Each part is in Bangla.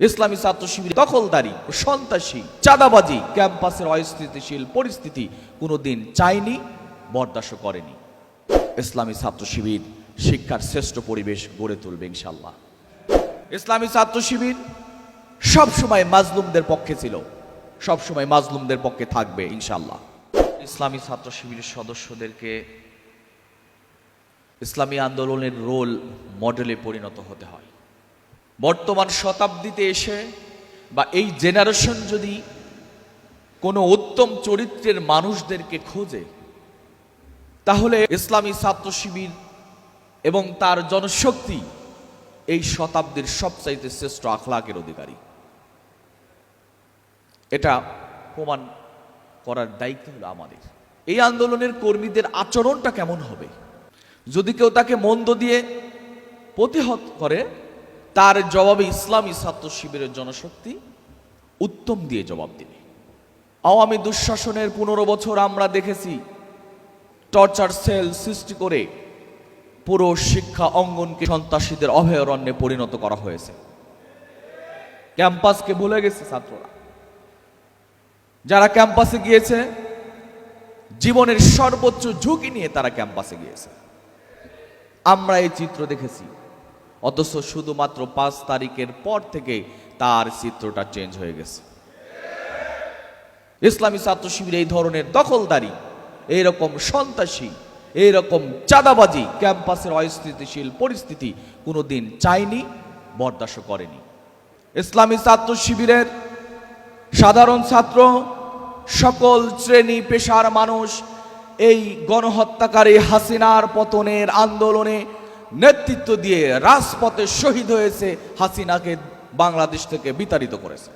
ইসলামী ছাত্র শিবির দখলদারি, সন্ত্রাসী, চাঁদাবাজি, ক্যাম্পাসের অস্থিতিশীল পরিস্থিতি কোনোদিন চায়নি, বরদাস্ত করেনি। ইসলামী ছাত্র শিবির শিক্ষার শ্রেষ্ঠ পরিবেশ গড়ে তুলবে ইনশাল্লাহ ইসলামী ছাত্র শিবির সবসময় মাজলুমদের পক্ষে ছিল, সবসময় মাজলুমদের পক্ষে থাকবে ইনশাল্লাহ ইসলামী ছাত্র শিবিরের সদস্যদেরকে ইসলামী আন্দোলনের রোল মডেলে পরিণত হতে হয়। বর্তমান শতাব্দীতে এসে বা এই জেনারেশন যদি কোনো উত্তম চরিত্রের মানুষদেরকে খোঁজে, তাহলে ইসলামী ছাত্র শিবির এবং তার জনশক্তি এই শতাব্দীর সবচাইতে শ্রেষ্ঠ আখলাকের অধিকারী। এটা প্রমাণ করার দায়িত্ব হলো আমাদের। এই আন্দোলনের কর্মীদের আচরণটা কেমন হবে? যদি কেউ তাকে মন্দ দিয়ে প্রতিহত করে তার জবাবে ইসলামী ছাত্র শিবিরের জনশক্তি উত্তম দিয়ে জবাব দিবে আওয়ামী দুঃশাসনের পনেরো বছর আমরা দেখেছি, টর্চার সেল সৃষ্টি করে পুরো শিক্ষা অঙ্গনকে সন্ত্রাসীদের অভয়ারণ্যে পরিণত করা হয়েছে। ক্যাম্পাসকে ভুলে গেছে ছাত্ররা। যারা ক্যাম্পাসে গিয়েছে, জীবনের সর্বোচ্চ ঝুঁকি নিয়ে তারা ক্যাম্পাসে গিয়েছে। আমরা এই চিত্র দেখেছি। অথচ শুধুমাত্র পাঁচ তারিখের পর থেকে তার চিত্রটা চেঞ্জ হয়ে গেছে। ইসলামী ছাত্র শিবির এই ধরনের দখলদারি, এইরকম সন্ত্রাসী, এইরকম চাঁদাবাজি, ক্যাম্পাসের অস্থিতিশীল পরিস্থিতি কোনোদিন চায়নি, বরদাস্ত করেনি। ইসলামী ছাত্র শিবিরের সাধারণ ছাত্র, সকল শ্রেণি পেশার মানুষ এই গণহত্যাকারী হাসিনার পতনের আন্দোলনে নেতৃত্ব দিয়ে রাজপথে শহীদ হয়েছে হাসিনাকে বাংলাদেশ থেকে বিতাড়িত করেছে।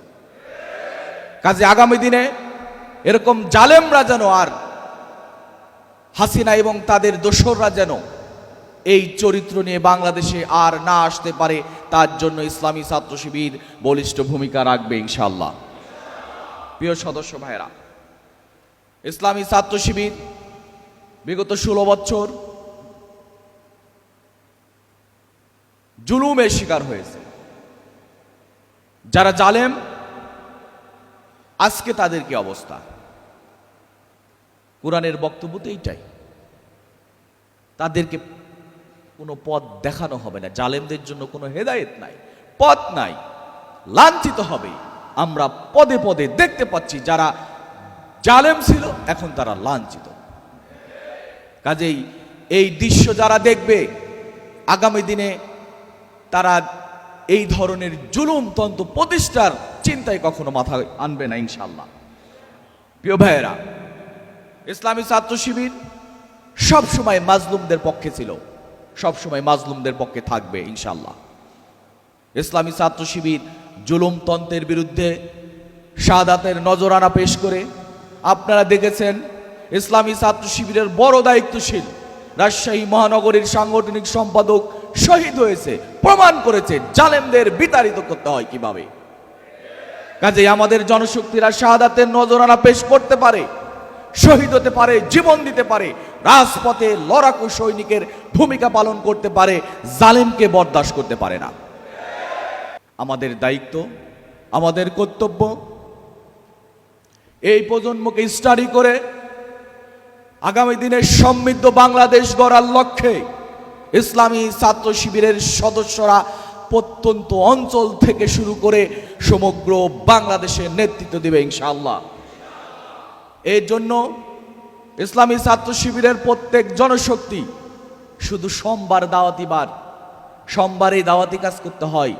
কাজে আগামী দিনে এরকম জালেমরা যেন আর হাসিনা এবং তাদের দোসররা যেন এই চরিত্র নিয়ে বাংলাদেশে আর না আসতে পারে, তার জন্য ইসলামী ছাত্র শিবির বলিষ্ঠ ভূমিকা রাখবে ইনশাল্লাহ প্রিয় সদস্য ভাইরা ইসলামী ছাত্র শিবির বিগত ষোলো বছর জুলুমের শিকার হয়েছে। যারা জালেম, আজকে তাদের কি অবস্থা? কোরআনের বক্তব্য তো এইটাই। তাদেরকে কোনো পথ দেখানো হবে না। জালেমদের জন্য কোনো হেদায়েত নাই, পথ নাই, লাঞ্ছিত হবে। আমরা পদে পদে দেখতে পাচ্ছি যারা জালেম ছিল, এখন তারা লাঞ্ছিত। কাজেই এই দৃশ্য যারা দেখবে, আগামী দিনে তারা এই ধরনের জুলুম তন্ত্র প্রতিষ্ঠার চিন্তায় কখনো মাথায় আনবে না ইনশাল্লাহ প্রিয় ভাইয়েরা, ইসলামী ছাত্র শিবির সবসময় মাজলুমদের পক্ষে ছিল, সবসময় মাজলুমদের পক্ষে থাকবে ইনশাল্লাহ ইসলামী ছাত্র শিবির জুলুমতন্ত্রের বিরুদ্ধে শাহাদাতের নজরানা পেশ করে, আপনারা দেখেছেন, ইসলামী ছাত্র শিবিরের বড় দায়িত্বশীল রাজশাহী মহানগরীর সাংগঠনিক সম্পাদক শহীদ হয়েছে, প্রমাণ করেছে, জালেমদের বিতাড়িত করতে হয় কীভাবে। কাজেই আমাদের জনশক্তিরা শাহাদাতের নজরানা পেশ করতে পারে, শহীদ হতে পারে, জীবন দিতে পারে, রাজপথে লড়াকু সৈনিকের ভূমিকা পালন করতে পারে, জালেমকে বরদাস্ত করতে পারে না। আমাদের দায়িত্ব, আমাদের কর্তব্য, এই প্রজন্মকে স্টাডি করে আগামী দিনে সমৃদ্ধ বাংলাদেশ গড়ার লক্ষ্যে ইসলামী ছাত্র শিবিরের সদস্যরা প্রত্যন্ত অঞ্চল থেকে শুরু করে সমগ্র বাংলাদেশের নেতৃত্ব দেবে ইনশাআল্লাহ। এর জন্য ইসলামী ছাত্র শিবিরের প্রত্যেক জনশক্তি শুধু সোমবার দাওয়াতিবার সোমবারে দাওয়াতি কাজ করতে হয়,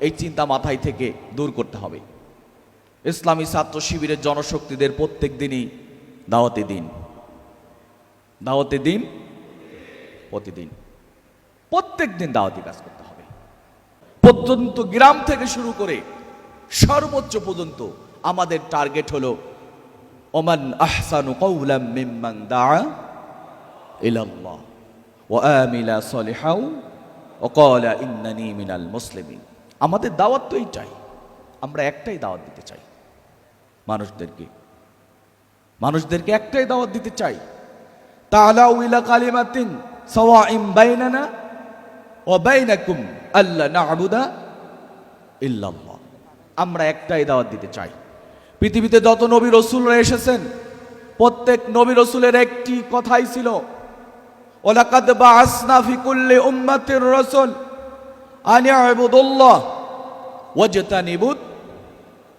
এই চিন্তা মাথায় থেকে দূর করতে হবে। ইসলামী ছাত্র শিবিরের জনশক্তিদের প্রত্যেক দিনই দাওয়াতি দিন। দাওয়াতি দিন? প্রতিদিন। প্রত্যেক দিন দাওয়াতি কাজ করতে হবে। প্রত্যন্ত গ্রাম থেকে শুরু করে সর্বোচ্চ পর্যন্ত আমাদের টার্গেট হলো, ওমান আহসানু কওলাম মিম্মান দাআ ইলাল্লাহ ওয়া আমিলা সলিহাও ওয়া ক্বালা ইন্নানি মিনাল মুসলিমিন। আমাদের দাওয়াত তো এইটাই। আমরা একটাই দাওয়াত দিতে চাই। মানুষদেরকে। মানুষদেরকে একটাই দাওয়াত দিতে চাই। তাআলাউ ইলা কালিমাতিন সাওয়াইন বাইনানা ওয়া বাইনাকুম আল্লা না'বুদা ইল্লাল্লাহ আমরা একটাই দাওয়াত দিতে চাই। পৃথিবীতে যত নবী রসুলরা এসেছেন, প্রত্যেক নবী রসুলের একটি কথাই ছিল, ওলাকাদ বা আসনা ফিকুল্লি উম্মাতের রসুল আনিয়াবুদুল্লাহ ওয়াজতানিবুদ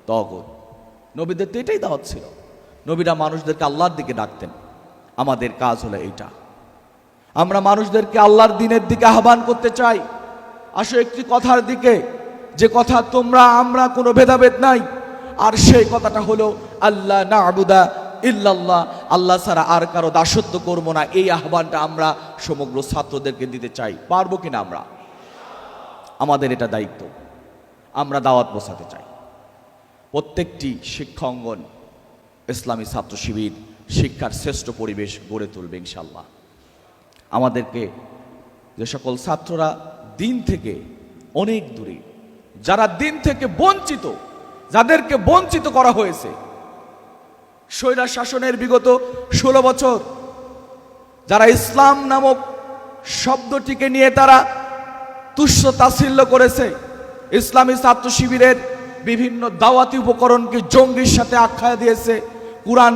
তগুদ নবীদের তো এটাই দাওয়াত ছিল। নবীরা মানুষদেরকে আল্লাহর দিকে ডাকতেন। আমাদের কাজ হলো এটা আমরা মানুষদেরকে আল্লাহর দিনের দিকে আহ্বান করতে চাই। আসো একটি কথার দিকে। যে কথা তোমরা, আমরা কোনো ভেদাভেদ নাই। আর সেই কথাটা হলো আল্লাহ না আবুদা ইল্লাল্লাহ। আল্লাহ ছাড়া আর কারও দাসত্ব করব না। এই আহ্বানটা আমরা সমগ্র ছাত্রদেরকে দিতে চাই। পারব কিনা আমরা? আমাদের এটা দায়িত্ব। আমরা দাওয়াত বসাতে চাই। প্রত্যেকটি শিক্ষা অঙ্গন ইসলামী ছাত্র শিবির শিক্ষার শ্রেষ্ঠ পরিবেশ গড়ে তুলবে ইনশাল্লাহ আমাদেরকে যে সকল ছাত্ররা দিন থেকে অনেক দূরে, যারা দিন থেকে বঞ্চিত, যাদেরকে বঞ্চিত করা হয়েছে, স্বৈরা শাসনের বিগত ষোলো বছর, যারা ইসলাম নামক শব্দটিকে নিয়ে তারা তুষ্য তাচ্ছিল্য করেছে, ইসলামী ছাত্র শিবিরের বিভিন্ন দাওয়াতি উপকরণকে জঙ্গির সাথে আখ্যা দিয়েছে, কোরআন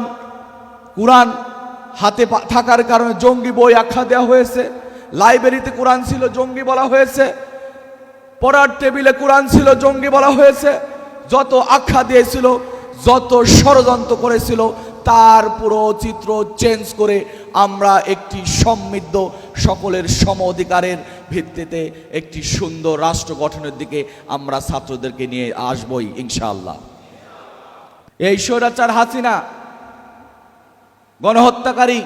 কোরআন হাতে থাকার কারণে জঙ্গি বই আখ্যা দেওয়া হয়েছে। লাইব্রেরিতে কোরআন ছিল, জঙ্গি বলা হয়েছে। পড়ার টেবিলে কোরআন ছিল, জঙ্গি বলা হয়েছে। যত আখ্যা দিয়েছিল, যত ষড়যন্ত্র করেছিল, তার পুরো চিত্র চেঞ্জ করে আমরা একটি সমৃদ্ধ সকলের সম অধিকারের ভিত্তিতে একটি সুন্দর রাষ্ট্র গঠনের দিকে আমরা ছাত্রদেরকে নিয়ে আসবই, ইনশাআল্লাহ। এই স্বৈরাচার হাসিনা গণহত্যাকারী।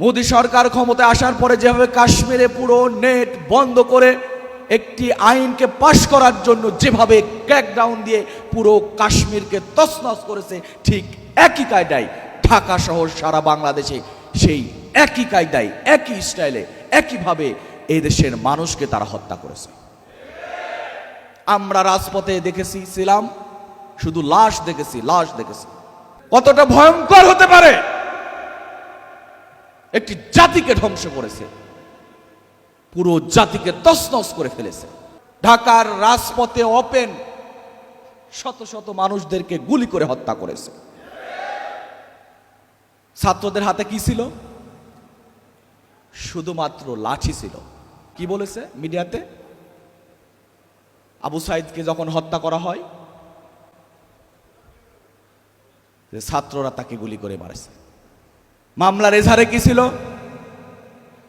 মোদী সরকার ক্ষমতায় আসার পরে যেভাবে কাশ্মীরে পুরো নেট বন্ধ করে একটি আইনকে পাশ করার জন্য যেভাবে ক্র্যাকডাউন দিয়ে পুরো কাশ্মীরকে তছনছ করেছে, ঠিক একই কায়দায় ঢাকা শহর সারা বাংলাদেশে সেই একই কায়দায়, একই স্টাইলে, একইভাবে এই দেশের মানুষকে তারা হত্যা করেছে। আমরা রাজপথে দেখেছি, ছিলাম, শুধু লাশ দেখেছি লাশ দেখেছি। কতটা ভয়ঙ্কর হতে পারে? একটি জাতিকে ধ্বংস করেছে। পুরো জাতিকে তছনছ করে ফেলেছে। ঢাকার রাজপথে ওপেন শত শত মানুষদেরকে গুলি করে হত্যা করেছে। ছাত্রদের হাতে কি ছিল? শুধুমাত্র লাঠি ছিল। কি বলেছে মিডিয়াতে? আবু সাইদকে যখন হত্যা করা হয় যে ছাত্ররা তাকে গুলি করে মারেছে। মামলার এজাহারে কি ছিল?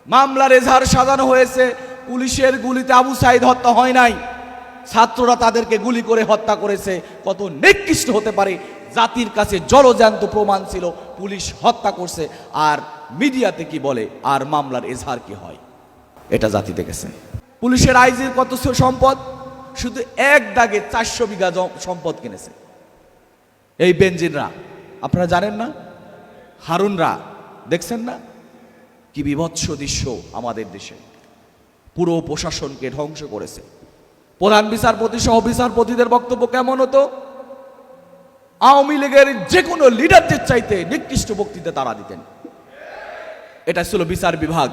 মামলার এজাহার সাজানো হয়েছে, পুলিশের গুলিতে আবু সাইদ হত্যা হয় নাই। ছাত্ররা তাদেরকে গুলি করে হত্যা করেছে। কত নিকৃষ্ট হতে পারে, জাতির কাছে জলজান্ত প্রমাণ ছিল, পুলিশ হত্যা করছে। আর মিডিয়াতে কি বলে, আর মামলার এজাহার কি হয়? এটা জাতি দেখেছে। পুলিশের আইজির কত সম্পদ? শুধু এক দাগে চারশো বিঘা সম্পদ কিনেছে। এই বেঞ্জিনরা আপনারা জানেন না? হারুনরা, দেখছেন না? কি বিভৎস দৃশ্য আমাদের দেশে। পুরো প্রশাসনকে ধ্বংস করেছে। প্রধান বিচারপতি সহ বিচারপতিদের বক্তব্য কেমন হতো? আওয়ামী লীগের যে কোনো লিডারদের চাইতে নিকৃষ্ট বক্তৃতা তারা দিতেন। এটা ছিল বিচার বিভাগ।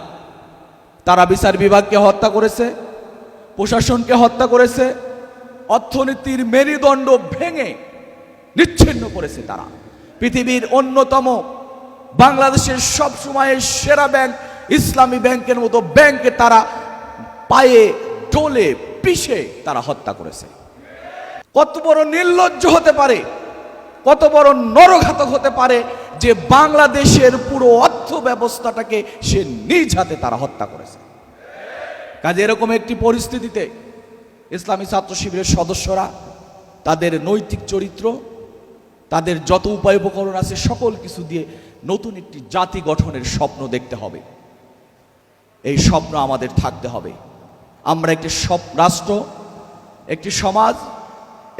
তারা বিচার বিভাগকে হত্যা করেছে, প্রশাসনকে হত্যা করেছে, অর্থনীতির মেরুদণ্ড ভেঙে নিচ্ছিন্ন করেছে তারা। পৃথিবীর অন্যতম, বাংলাদেশের সব সময়ের সেরা ব্যাংক, ইসলামী ব্যাংকের মতো ব্যাংকে তারা পায়ে, ডোলে পিষে তারা হত্যা করেছে। কত বড় নির্লজ্জ হতে পারে, কত বড় নরঘাতক হতে পারে যে বাংলাদেশের পুরো অর্থ ব্যবস্থাটাকে সে নিজ হাতে তারা হত্যা করেছে। কাজে এরকম একটি পরিস্থিতিতে ইসলামী ছাত্র শিবিরের সদস্যরা, তাদের নৈতিক চরিত্র তাদের যত উপায় উপকরণ আছে, সকল কিছু দিয়ে নতুন একটি জাতি গঠনের স্বপ্ন দেখতে হবে। এই স্বপ্ন আমাদের থাকতে হবে। আমরা একটি রাষ্ট্র, একটি সমাজ,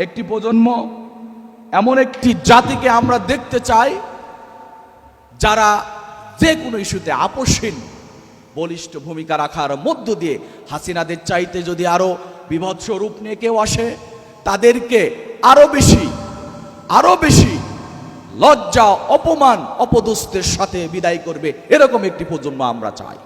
একটি প্রজন্ম, এমন একটি জাতিকে আমরা দেখতে চাই, যারা যে কোনো ইস্যুতে আপোষহীন, বলিষ্ঠ ভূমিকা রাখার মধ্য দিয়ে হাসিনাদের চাইতে যদি আরও বিভৎস রূপ নিয়ে কেউ আসে, তাদেরকে আরও বেশি আরও বেশি লজ্জা অপমান অপদস্থের সাথে বিদায় করবে। এরকম একটি প্রজন্ম আমরা চাই।